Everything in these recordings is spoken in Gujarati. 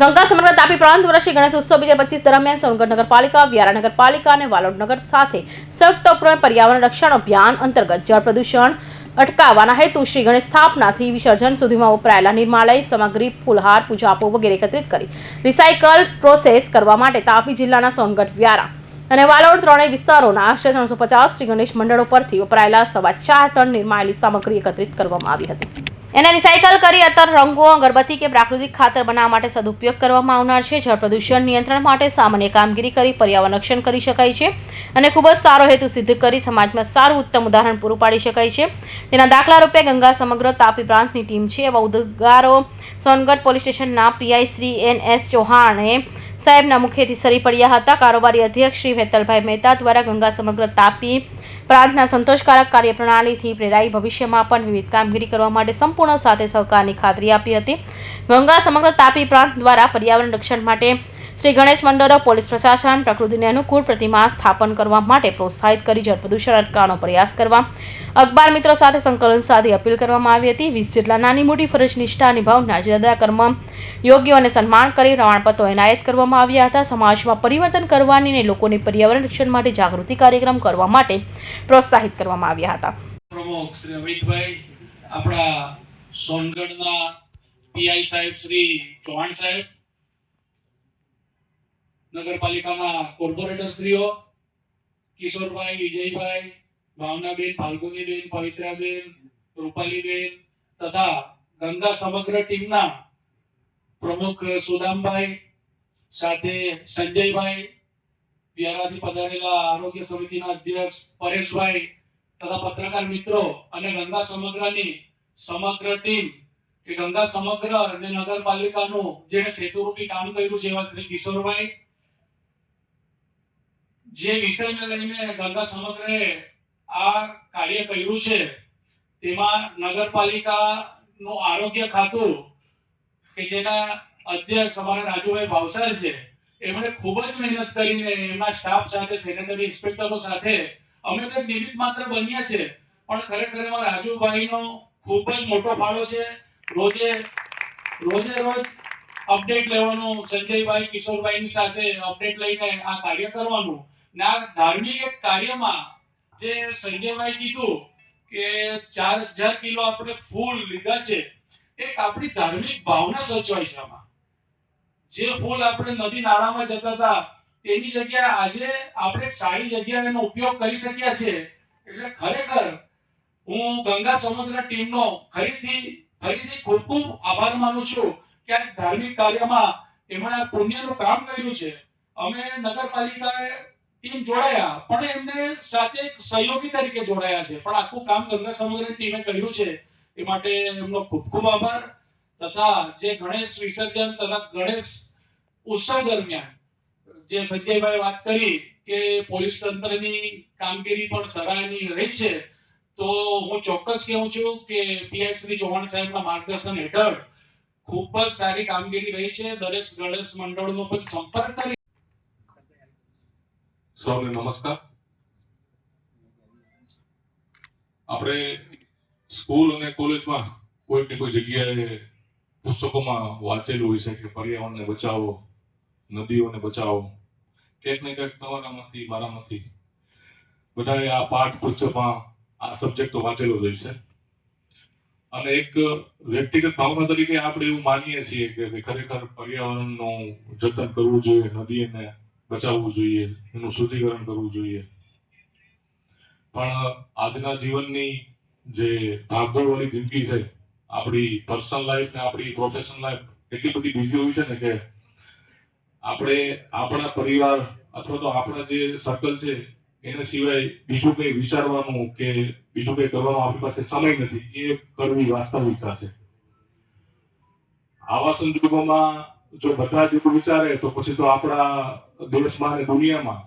ગંગા સમગ્ર તાપી પ્રાંત વર્ષે ગણેશ ઉત્સવ બે પચીસ દરમિયાન સોનગઢ નગરપાલિકા, વ્યારા નગરપાલિકા અને વાલોડ નગર સાથે સંયુક્ત ઉપક્રમે પર્યાવરણ રક્ષણ અભિયાન અંતર્ગત જળ પ્રદૂષણ અટકાવવાના હેતુ શ્રી ગણેશ સ્થાપનાથી વિસર્જન સુધીમાં વપરાયેલા નિર્માલય, સામગ્રી, ફૂલહાર, પૂજાપો વગેરે એકત્રિત કરી રિસાયકલ પ્રોસેસ કરવા માટે તાપી જિલ્લાના સોનગઢ, વ્યારા અને વાલોડ ત્રણેય વિસ્તારોના આશરે ત્રણસો પચાસ શ્રી ગણેશ મંડળો પરથી વપરાયેલા સવા ચાર ટન નિર્માયેલી સામગ્રી એકત્રિત કરવામાં આવી હતી. એને રિસાયકલ કરી અતર રંગો, અગરબત્તી કે પ્રાકૃતિક ખાતર બનાવવા માટે સદુપયોગ કરવામાં આવનાર છે. જળ પ્રદૂષણ નિયંત્રણ માટે સામાન્ય કામગીરી કરી પર્યાવરણ રક્ષણ કરી શકાય છે અને ખૂબ જ સારો હેતુ સિદ્ધ કરી સમાજમાં સારું ઉત્તમ ઉદાહરણ પૂરું પાડી શકાય છે. તેના દાખલા રૂપે ગંગા સમગ્ર તાપી પ્રાંતની ટીમ છે. એવા ઉદ્ગારો સોનગઢ પોલીસ સ્ટેશનના પીઆઈ શ્રી એન એસ ચૌહાણે સાહેબના મુખેથી સરી પડ્યા હતા. કારોબારી અધ્યક્ષ શ્રી હેતલભાઈ મહેતા દ્વારા ગંગા સમગ્ર તાપી પ્રાંતના સંતોષકારક કાર્યપ્રણાલીથી પ્રેરાઈ ભવિષ્યમાં પણ વિવિધ કામગીરી કરવા માટે સંપૂર્ણ સાથે સહકારની ખાતરી આપી હતી. ગંગા સમગ્ર તાપી પ્રાંત દ્વારા પર્યાવરણ રક્ષણ માટે શ્રી ગણેશ મંડળો પોલીસ પ્રશાસન પ્રકૃતિને અનુકૂળ પ્રતિમા સ્થાપન કરવા માટે પ્રોત્સાહિત કરી જળ પ્રદૂષણ અટકાવવાનો પ્રયાસ કરવા. અખબાર મિત્રો સાથે સંકલન સાધી અપીલ કરવામાં આવી હતી. વીસ જેટલા નાની મોટી ફરજ નિષ્ઠા નિભાવનાર જુદા કર્મ યોગ્યોને સન્માન કરી પ્રમાણપત્રો એનાયત કરવામાં આવ્યા હતા. સમાજમાં પરિવર્તન કરવાની અને લોકોને પર્યાવરણ રક્ષણ માટે જાગૃતિ કાર્યક્રમ કરવા માટે પ્રોત્સાહિત કરવામાં આવ્યા હતા. પ્રમુખ શ્રી અમિતભાઈ, આપણા સોનગઢના પીઆઈ સાહેબ શ્રી ચૌહાણ સાહેબ નગરપાલિકાના કોર્પોરેટર શ્રીઓ, કિશોરભાઈ, વિજયભાઈ, ભાવનાબેન, ફાલ્ગુનીબેન, પવિત્રાબેન, રૂપાલીબેન તથા ગંગા સમગ્ર ટીમના પ્રમુખ સુદામભાઈ સાથે સંજયભાઈ બિહારાથી પધારેલા આરોગ્ય સમિતિના અધ્યક્ષ પરેશભાઈ તથા પત્રકાર મિત્રો અને ગંગા સમગ્રની સમગ્ર ટીમ કે ગંગા સમગ્ર અને નગરપાલિકાનું જેને સેતુરૂપી કામ કર્યું છે એવા શ્રી કિશોરભાઈ જે વિષયને લઈને ગંગા સમગ્રે આ કાર્ય કર્યું છે, તેમાં નગરપાલિકાનું આરોગ્ય ખાતું, કે જેના અધ્યક્ષ અમારા રાજુભાઈ ભાવસાર છે, એમણે ખૂબ જ મહેનત કરીને એમના સ્ટાફ સાથે સેનેટરી ઇન્સ્પેક્ટરો સાથે, અમે તો નિમિત્ત માત્ર બન્યા છે, પણ ખરેખર એમાં રાજુભાઈનો ખૂબ જ મોટો ફાળો છે. રોજે રોજે રોજ અપડેટ લેવાનું, સંજયભાઈ કિશોરભાઈની સાથે અપડેટ લઈને આ કાર્ય કરવાનું. ને, ધાર્મિક એક કાર્યમાં જે સંજયભાઈ કીધું કે ચાર હજાર કિલો આપણે ફૂલ લીધા છે, એક આપણી ધાર્મિક ભાવના સચવાય છે જે ફૂલ આપણે નદી નાળામાં જતા હતા, તેની જગ્યાએ આજે આપણે સારી જગ્યાએ એનો ઉપયોગ કરી શક્યા છે. એટલે ખરેખર હું ગંગા સમુદ્ર ટીમનો ફરીથી ફરીથી ખૂબ ખૂબ આભાર માનું છું કે આ ધાર્મિક કાર્યમાં એમણે પુણ્યનું કામ કર્યું છે. અમે નગરપાલિકાએ ટીમ જોડાયા. પણ એમને સાથે એક સહયોગી તરીકે જોડાયા છે. પણ આખું કામ ગંગા સમુદ્ર ટીમે કર્યું છે. એ માટે એમનો ખૂબ ખૂબ આભાર. તથા જે ગણેશ વિસર્જન તથા ગણેશ ઉત્સવ દરમિયાન જે સંજયભાઈ વાત કરી કે પોલીસ તંત્રની કામગીરી પણ સરાહનીય રહી છે, તો હું ચોક્કસ કહું છું કે પીઆઈ શ્રી ચૌહાણ સાહેબના માર્ગદર્શન હેઠળ ખૂબ જ સારી કામગીરી રહી છે. દરેક ગણેશ મંડળનો પણ સંપર્ક કરી સૌને નમસ્કાર. આપણે સ્કૂલ અને કોલેજમાં કોઈ ને કોઈ જગ્યાએ પુસ્તકોમાં વાંચેલું હોય છે કે પર્યાવરણને બચાવો, નદીઓને બચાવો ક્યાંક ને ક્યાંક તમારામાંથી, મારામાંથી. બધાએ આ પાઠ પુસ્તકમાં આ સબ્જેક્ટ તો વાંચેલો જ હોય છે. અને એક વ્યક્તિગત ભાવના તરીકે આપણે એવું માનીએ છીએ કે ખરેખર પર્યાવરણનું જતન કરવું જોઈએ, નદીને બચાવવું જોઈએ, એનું શુદ્ધિકરણ કરવું જોઈએ. પણ આજના જીવનની જે ભાગદોડવાળી જિંદગી છે, આપણી પર્સનલ લાઈફ ને આપણી પ્રોફેશનલ લાઈફ એટલી બધી બિઝી હોય છે ને કે આપણે આપણા પરિવાર અથવા તો આપણા જે સર્કલ છે, એને સિવાય બીજું કંઈ વિચારવાનું કે બીજું કંઈ કરવાનો આપણી પાસે સમય નથી, એ કરવી વાસ્તવિકતા છે. આવા સંજોગોમાં જો બધા જ વિચારે તો પછી તો આપણા દેશમાં અને દુનિયામાં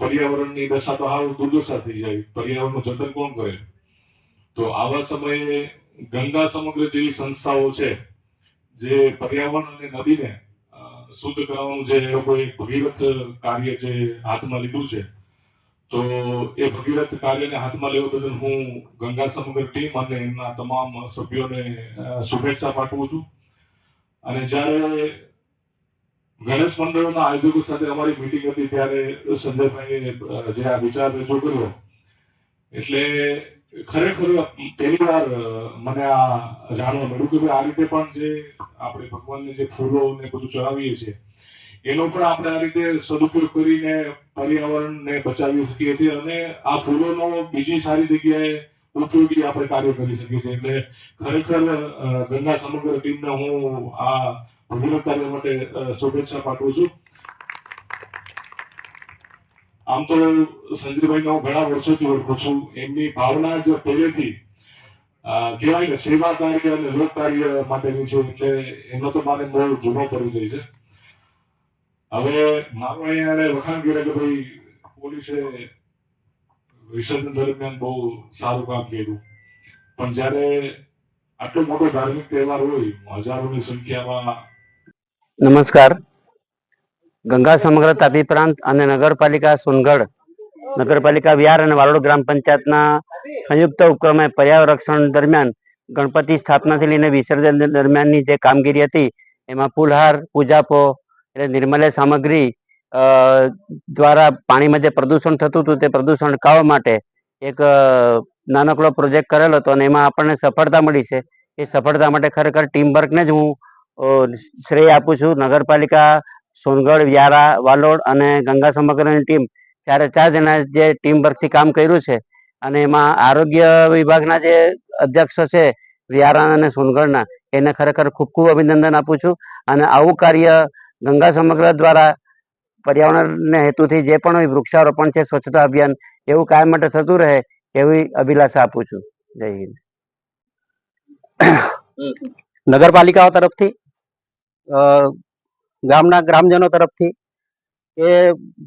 પર્યાવરણની દશા તો હાવ દુર્દશા થઈ જાય. પર્યાવરણનું જતન કોણ કરે? તો આવા સમયે ગંગા સમગ્ર જેવી સંસ્થાઓ છે, જે પર્યાવરણ અને નદીને શુદ્ધ કરવાનું જે કોઈ ભગીરથ કાર્ય જે હાથમાં લીધું છે, તો એ ભગીરથ કાર્યને હાથમાં લેવા બદલ હું ગંગા સમગ્ર ટીમ અને એમના તમામ સભ્યોને શુભેચ્છા પાઠવું છું. અને જ્યારે ગણેશ મંડળના આયોજકો સાથે અમારી મીટિંગ હતી ત્યારે સંજયભાઈએ જે આ વિચાર રજૂ કર્યો. એટલે ખરેખર પહેલી વાર મને આ જાણવા મળ્યું કે આ રીતે પણ જે આપણે ભગવાનને જે ફૂલો ને બધું ચડાવીએ છીએ, એનો પણ આપણે આ રીતે સદુપયોગ કરીને પર્યાવરણને બચાવી શકીએ છીએ અને આ ફૂલોનો બીજી સારી જગ્યાએ ઉપયોગી આપણે કાર્ય કરી શકીએ છીએ. એટલે ખરેખર ગંગા સમગ્ર ટીમને હું આ ભગીરથ કાર્ય માટે શુભેચ્છા પાઠવું છું. આમ તો સંજયભાઈને હું ઘણા વર્ષોથી ઓળખું છું. એમની ભાવના જ પહેલેથી કહેવાય ને, સેવા કાર્ય અને લોક કાર્ય માટેની છે. એટલે એનો તો મારે બહુ જૂનો પરિચય છે. હવે મારું અહીંયા વખાણ કર્યા કે ભાઈ પોલીસે વિસર્જન દરમિયાન બહુ સારું કામ કર્યું. પણ જ્યારે આટલો મોટો ધાર્મિક તહેવાર હોય, હજારોની સંખ્યામાં નમસ્કાર. ગંગા સમગ્ર તાપી પ્રાંત અને નગરપાલિકા સોનગઢ, નગરપાલિકા વિહાર અને વાલોડ ગ્રામ પંચાયતના સંયુક્ત ઉપક્રમે પર્યાવરણ દરમિયાન ગણપતિ સ્થાપનાથી લઈને વિસર્જન દરમિયાનની જે કામગીરી હતી, એમાં ફૂલહાર, પૂજાપો, એટલે નિર્મલ્ય સામગ્રી દ્વારા પાણીમાં જે પ્રદૂષણ થતું હતું તે પ્રદૂષણ અટકાવવા માટે એક નાનકડો પ્રોજેક્ટ કરેલો હતો અને એમાં આપણને સફળતા મળી છે. એ સફળતા માટે ખરેખર ટીમ વર્કને જ હું શ્રેય આપું છું. નગરપાલિકા, સોનગઢ, વ્યારા, વાલોડ અને ગંગા સમગ્રની ટીમ ચારે ચાર જણા જે ટીમ વર્કથી કામ કર્યું છે અને એમાં આરોગ્ય વિભાગના જે અધ્યક્ષ છે વ્યારા અને સોનગઢના, એને ખરેખર ખૂબ ખૂબ અભિનંદન આપું છું. અને આવું કાર્ય ગંગા સમગ્ર દ્વારા પર્યાવરણના હેતુથી જે પણ વૃક્ષારોપણ છે સ્વચ્છતા અભિયાન એવું કાયમ માટે થતું રહે એવી અભિલાષા આપું છું. જય હિન્દ. નગરપાલિકાઓ તરફથી ગામના ગ્રામજનો તરફથી એ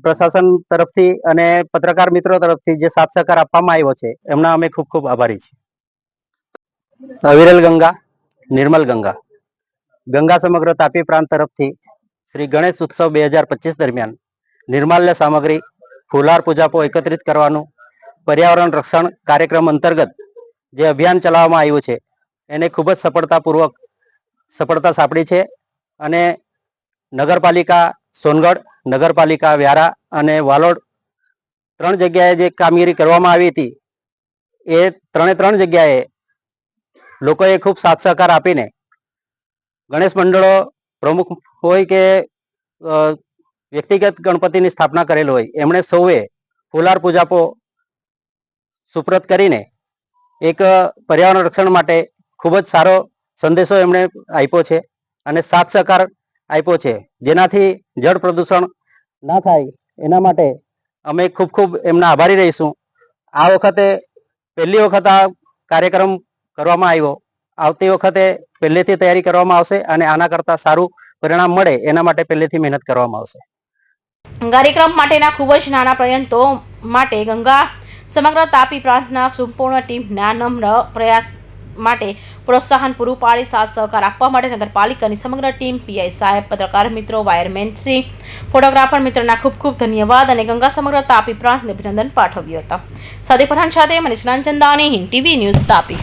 પ્રશાસન તરફથી અને પત્રકાર મિત્રો તરફથી જે સાથ સહકાર આપવામાં આવ્યો છે એમના અમે ખૂબ ખૂબ આભારી છીએ. અવિરલ ગંગા નિર્મલ ગંગા. ગંગા સમગ્ર તાપી પ્રાંત તરફથી શ્રી ગણેશ ઉત્સવ બે હજાર પચીસ દરમિયાન નિર્માલ્ય સામગ્રી, ફુલાર પૂજાપો એકત્રિત કરવાનું, પર્યાવરણ રક્ષણ કાર્યક્રમ અંતર્ગત જે અભિયાન ચલાવવામાં આવ્યું છે, એને ખૂબ જ સફળતાપૂર્વક સફળતા સાંપડી છે અને નગરપાલિકા સોનગઢ, નગરપાલિકા વ્યારા અને વાલોડ ત્રણ જગ્યાએ જે કામગીરી કરવામાં આવી હતી, એ ત્રણે ત્રણ જગ્યાએ લોકોએ ખૂબ સાથ સહકાર આપીને ગણેશ મંડળો પ્રમુખ હોય કે વ્યક્તિગત ગણપતિની સ્થાપના કરેલ હોય, એમણે સૌએ ફુલાર પૂજાપો સુપ્રત કરીને એક પર્યાવરણ રક્ષણ માટે ખૂબ જ સારો સંદેશો એમણે આપ્યો છે અને સાથ સહકાર આપ્યો છે, જેનાથી જળ પ્રદૂષણ ના થાય એના માટે અમે ખૂબ ખૂબ એમના આભારી રહીશું. આ વખતે પહેલી વખત આ કાર્યક્રમ કરવામાં આવ્યો. આવતી વખતે પહેલેથી તૈયારી કરવામાં આવશે અને આના કરતાં સારું પરિણામ મળે એના માટે પહેલેથી મહેનત કરવામાં આવશે. કાર્યક્રમ માટેના ખૂબ જ નાના પ્રયત્નો માટે ગંગા સમગ્ર તાપી પ્રાંતના સંપૂર્ણ ટીમ નાનમ્ર પ્રયાસ માટે પ્રોત્સાહન પૂરું પાડી સાથ સહકાર આપવા માટે નગરપાલિકાની સમગ્ર ટીમ પીઆઈ સાહેબ, પત્રકાર મિત્રો, વાયરમેન શ્રી, ફોટોગ્રાફર મિત્રના ખૂબ ખૂબ ધન્યવાદ અને ગંગા સમગ્ર તાપી પ્રાંતને અભિનંદન પાઠવ્યું હતા. સાથે પઠાણ સાથે મનીષ હિન્દ ટીવી ન્યૂઝ તાપી.